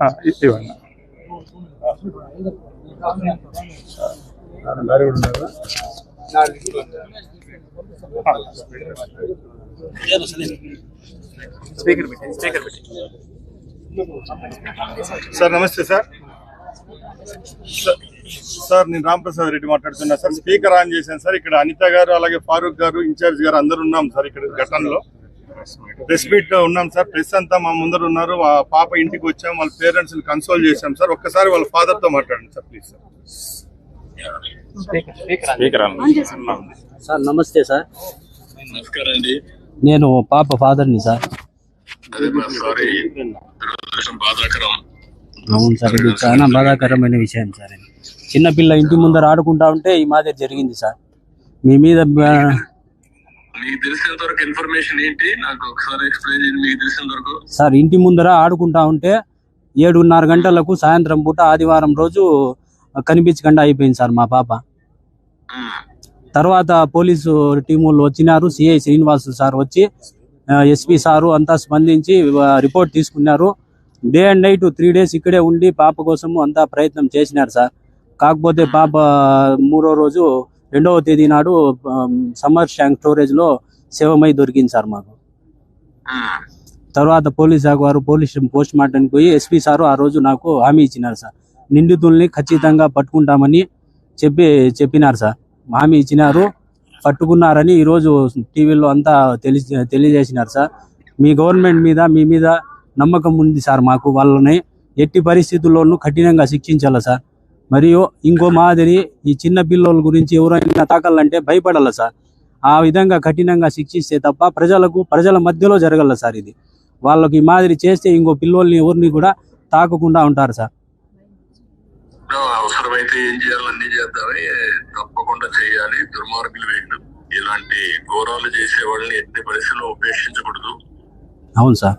ఇవ్వండి. స్పీకర్ పెట్టి స్పీకర్ పెట్టి సార్ నమస్తే సార్. సార్- సార్ నేను రామప్రసాద్ రెడ్డి మాట్లాడుతున్నా. సార్ స్పీకర్ ఆన్ చేశాను సార్. ఇక్కడ అనిత గారు అలాగే ఫారూక్ గారు ఇన్ఛార్జ్ గారు అందరు ఉన్నాం సార్ ఇక్కడ ఘటనలో. ప్రెస్ మీట్లో ఉన్నాం సార్. ప్రెస్ అంతా మా ముందర ఉన్నారు. ఆ పాప ఇంటికి వచ్చాం. వాళ్ళ పేరెంట్స్ని కన్సోల్ చేశాం సార్. ఒక్కసారి వాళ్ళ ఫాదర్తో మాట్లాడండి సార్ ప్లీజ్ సార్. సార్ నమస్తే సార్. నమస్కారం అండి. నేను పాప అదే మా సారీ. అవును సార్ ఇది చాలా బాధాకరమైన విషయం సార్ చిన్నపిల్ల ఇంటి ముందర ఆడుకుంటా ఉంటే ఈ మాదిరి జరిగింది సార్. మీ మీద మీకు తెలిసినంత వరకు ఇన్ఫర్మేషన్ ఏంటి? నాకు ఒకసారి ఎక్స్ప్లెయిన్ చేయండి మీకు తెలిసినంత వరకు. సార్ ఇంటి ముందర ఆడుకుంటా ఉంటే ఏడున్నర గంటలకు సాయంత్రం పూట ఆదివారం రోజు కనిపించకుండా అయిపోయింది సార్ మా పాప. తర్వాత పోలీసు టీములు వచ్చినారు సిఐ శ్రీనివాసు సార్ వచ్చి ఎస్పీ సారు అంతా స్పందించి రిపోర్ట్ తీసుకున్నారు. Day and night three days ఇక్కడే ఉండి పాప కోసము అంతా ప్రయత్నం చేసినారు సార్. కాకపోతే పాప మూడో రోజు రెండవ తేదీ నాడు సమ్మర్ ట్యాంక్ స్టోరేజ్లో శవమై దొరికింది సార్ మాకు. తర్వాత పోలీస్ శాఖ వారు పోలీస్ పోస్ట్ మార్టం పోయి ఎస్పీ సారు ఆ రోజు నాకు హామీ ఇచ్చినారు సార్. నిందితుల్ని ఖచ్చితంగా పట్టుకుంటామని చెప్పి చెప్పినారు సార్. హామీ ఇచ్చినారు పట్టుకున్నారని ఈరోజు టీవీలో అంతా తెలి తెలియజేసినారు సార్. మీ గవర్నమెంట్ మీద మీ మీద నమ్మకం ఉంది సార్ మాకు వాళ్ళని. ఎట్టి పరిస్థితుల్లోనూ కఠినంగా శిక్షించాలి సార్. మరియు ఇంకో మాదిరి ఈ చిన్న పిల్లల గురించి ఎవరైనా తాకాలంటే భయపడాలి సార్. ఆ విధంగా కఠినంగా శిక్షిస్తే తప్ప ప్రజలకు ప్రజల మధ్యలో జరగల సార్ ఇది. వాళ్ళకి ఈ మాదిరి చేస్తే ఇంకో పిల్లోల్ని ఎవరిని కూడా తాకకుండా ఉంటారు సార్. అవసరమైతే ఏం చేయాలో అన్ని చేద్దామని తప్పకుండా చేయాలి. దుర్మార్గులు వీళ్ళు. ఇలాంటి ఘోరాలు చేసే వాళ్ళని ఎట్టి పరిస్థితుల్లో ఉపేక్షించకూడదు. అవును సార్.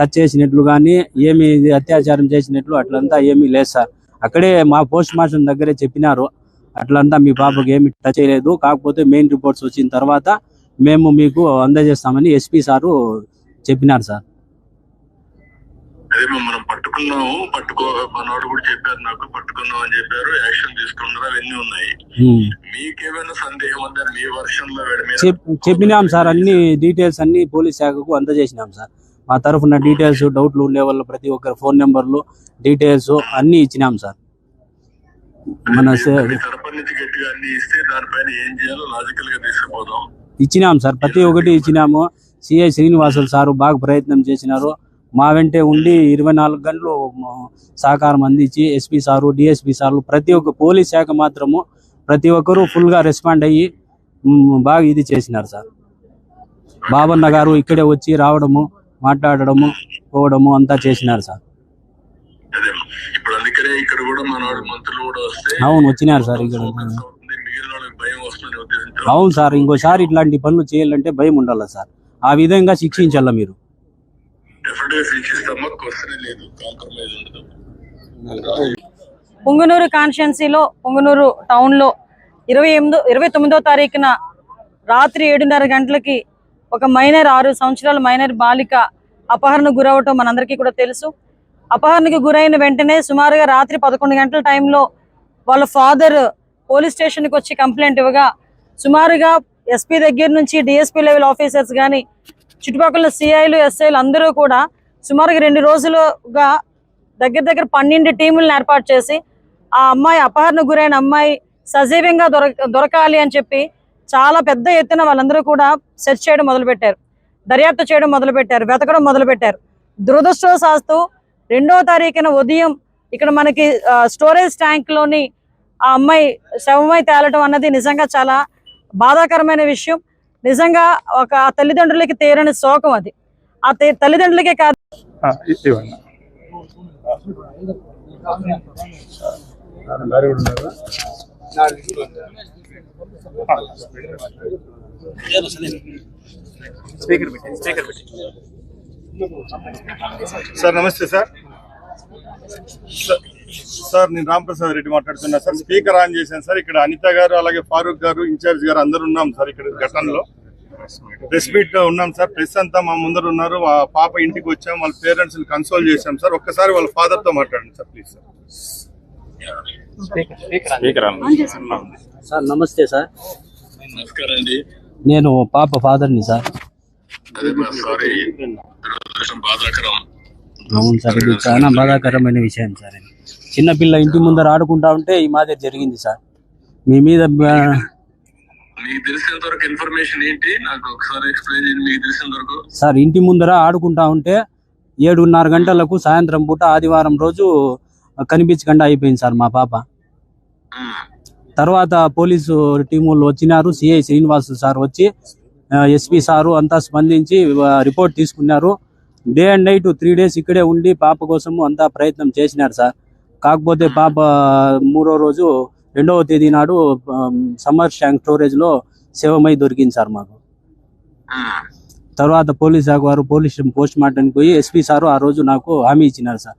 టచ్ చేసినట్లు కానీ ఏమి అత్యాచారం చేసినట్లు అట్లంతా ఏమీ లేదు సార్. అక్కడే మా పోస్ట్ మాస్టర్ దగ్గరే చెప్పినారు. అట్లంతా మీ పాపకు ఏమి టచ్ చేయలేదు. కాకపోతే మెయిన్ రిపోర్ట్స్ వచ్చిన తర్వాత మేము మీకు అందజేస్తామని ఎస్పీ సారు చెప్పినారు సార్. అదే మనం పట్టుకున్నాము. పట్టుకో మనోడు కూడా చెప్పారు నాకు పట్టుకున్నాం అని చెప్పారు. యాక్షన్ తీసుకున్నారు అవన్నీ ఉన్నాయి. మీకేమైనా సందేహం ఉందా? మీ వర్షన్లో వీడి మీద చెప్- చెప్పినాం సార్. అన్ని డీటెయిల్స్ అన్ని పోలీస్ శాఖకు అందజేసినాం సార్. మా తరఫున డీటెయిల్స్ డౌట్లు ఉండే వాళ్ళు ప్రతి ఒక్కరి ఫోన్ నెంబర్లు డీటెయిల్స్ అన్ని ఇచ్చినాం సార్. మన ఇచ్చినాం సార్. ప్రతి ఒక్కటి ఇచ్చినాము. సిఐ శ్రీనివాసులు సారు బాగా ప్రయత్నం చేసినారు. మా వెంటే ఉండి ఇరవై నాలుగు గంటలు సహకారం అందించి ఎస్పీ సారు డిఎస్పీ సార్లు ప్రతి ఒక్క పోలీస్ శాఖ మాత్రము ప్రతి ఒక్కరూ ఫుల్గా రెస్పాండ్ అయ్యి బాగా ఇది చేసినారు సార్. బాబన్న గారు ఇక్కడే వచ్చి రావడము మాట్లాడడము పోవడము అంతా చేసినారు సార్. అదే ఇప్పుడు అందుకనే ఇక్కడ కూడా మనవాడు మంత్రులు కూడా వస్తే అవును వచ్చినారు సార్ ఇక్కడ. అవును సార్ ఇంకోసారి ఇట్లాంటి పనులు చేయాలంటే భయం ఉండాలి సార్? ఆ విధంగా శిక్షించాల మీరు? పుంగనూరు కాన్స్టిట్యున్సీలో పుంగనూరు టౌన్లో ఇరవై ఎనిమిదో ఇరవై తొమ్మిదో తారీఖున రాత్రి ఏడున్నర గంటలకి ఒక మైనర్ ఆరు సంవత్సరాల మైనర్ బాలిక అపహరణకు గురవటం మనందరికీ కూడా తెలుసు. అపహరణకు గురైన వెంటనే సుమారుగా రాత్రి పదకొండు గంటల టైంలో వాళ్ళ ఫాదర్ పోలీస్ స్టేషన్కి వచ్చి కంప్లైంట్ ఇవ్వగా సుమారుగా ఎస్పీ దగ్గర నుంచి డిఎస్పీ లెవెల్ ఆఫీసర్స్ కానీ చుట్టుపక్కల సిఐలు ఎస్ఐలు అందరూ కూడా సుమారుగా రెండు రోజులుగా దగ్గర దగ్గర పన్నెండు టీములను ఏర్పాటు చేసి ఆ అమ్మాయి అపహరణ గురైన అమ్మాయి సజీవంగా దొరక దొరకాలి అని చెప్పి చాలా పెద్ద ఎత్తున వాళ్ళందరూ కూడా సెర్చ్ చేయడం మొదలుపెట్టారు. దర్యాప్తు చేయడం మొదలుపెట్టారు. వెతకడం మొదలుపెట్టారు. దురదృష్టవశాస్తు రెండో తారీఖున ఉదయం ఇక్కడ మనకి స్టోరేజ్ ట్యాంక్లోని ఆ అమ్మాయి శవమై తేలటం అన్నది నిజంగా చాలా బాధాకరమైన విషయం. నిజంగా ఒక తల్లిదండ్రులకి తీరని శోకం అది. ఆ తే- తల్లిదండ్రులకే కాదు. స్పీకర్ స్పీకర్ సార్ నమస్తే సార్. సార్- సార్ నేను రామప్రసాద్ రెడ్డి మాట్లాడుతున్నా సార్. స్పీకర్ ఆన్ చేశాను సార్. ఇక్కడ అనిత గారు అలాగే ఫారూక్ గారు ఇన్ఛార్జ్ గారు అందరు ఉన్నాం సార్ ఇక్కడ ఘటనలో. ప్రెస్ మీట్లో ఉన్నాం సార్. ప్రెస్ అంతా మా ముందర ఉన్నారు. మా పాప ఇంటికి వచ్చాం. వాళ్ళ పేరెంట్స్ కన్సోల్ చేశాం సార్. ఒక్కసారి వాళ్ళ ఫాదర్తో మాట్లాడండి sir please sir speaker sir నమస్తే సార్. నమస్కారం అండి నేను పాప ఫాదర్ని సార్. బాధాకరం అవును సార్ ఇది చాలా బాధాకరమైన విషయం సార్ చిన్నపిల్ల ఇంటి ముందర ఆడుకుంటా ఉంటే ఈ మాదిరి జరిగింది సార్. మీ మీద మీకు తెలిసినంత వరకు ఇన్ఫర్మేషన్ ఏంటి నాకు ఒకసారి ఎక్స్ప్లెయిన్ చేయండి మీకు తెలిసినంత వరకు సార్ ఇంటి ముందర ఆడుకుంటా ఉంటే ఏడున్నర గంటలకు సాయంత్రం పూట ఆదివారం రోజు కనిపించకుండా అయిపోయింది సార్ మా పాప. తర్వాత పోలీసు టీములు వచ్చినారు సిఐ శ్రీనివాస్ సార్ వచ్చి ఎస్పీ సారు అంతా స్పందించి రిపోర్ట్ తీసుకున్నారు. Day and night three days ఇక్కడే ఉండి పాప కోసము అంతా ప్రయత్నం చేసినారు సార్. కాకపోతే పాప మూడో రోజు రెండవ తేదీ నాడు సమ్మర్ ట్యాంక్ స్టోరేజ్లో శవమై దొరికింది సార్ మాకు. తర్వాత పోలీస్ శాఖ వారు పోలీస్ పోస్ట్ మార్టంకి పోయి ఎస్పీ సారు ఆ రోజు నాకు హామీ ఇచ్చినారు సార్.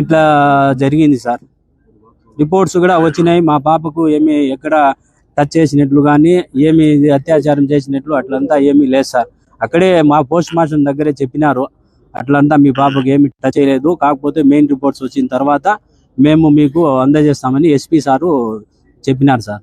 ఇట్లా జరిగింది సార్. రిపోర్ట్స్ కూడా వచ్చినాయి. మా పాపకు ఏమి ఎక్కడ టచ్ చేసినట్లు కానీ ఏమి అత్యాచారం చేసినట్లు అట్లంతా ఏమీ లేదు సార్. అక్కడే మా పోస్ట్ మాస్టర్ దగ్గరే చెప్పినారు. అట్లంతా మీ పాపకు ఏమి టచ్ చేయలేదు. కాకపోతే మెయిన్ రిపోర్ట్స్ వచ్చిన తర్వాత మేము మీకు అందజేస్తామని ఎస్పీ సారు చెప్పినారు సార్.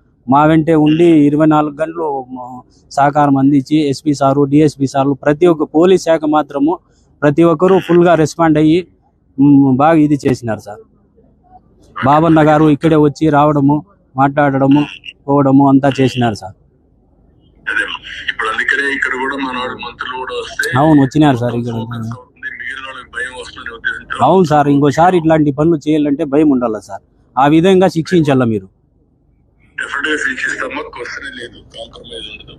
మా వెంటే ఉండి ఇరవై నాలుగు గంటలు సహకారం అందించి ఎస్పీ సారు డిఎస్పీ సార్లు ప్రతి ఒక్క పోలీస్ శాఖ మాత్రము ప్రతి ఒక్కరూ full గా రెస్పాండ్ అయ్యి బాగా ఇది చేసినారు సార్. బాబన్న గారు ఇక్కడే వచ్చి రావడము మాట్లాడడము పోవడము అంతా చేసినారు సార్. అవును వచ్చినారు సార్ ఇక్కడ. అవును సార్ ఇంకోసారి ఇట్లాంటి పనులు చేయాలంటే భయం ఉండాలి సార్. ఆ విధంగా శిక్షించాల మీరు. డెఫినెట్గా మాకు క్వశ్చన్ లేదు. కాంప్రమైజ్ ఉండదు.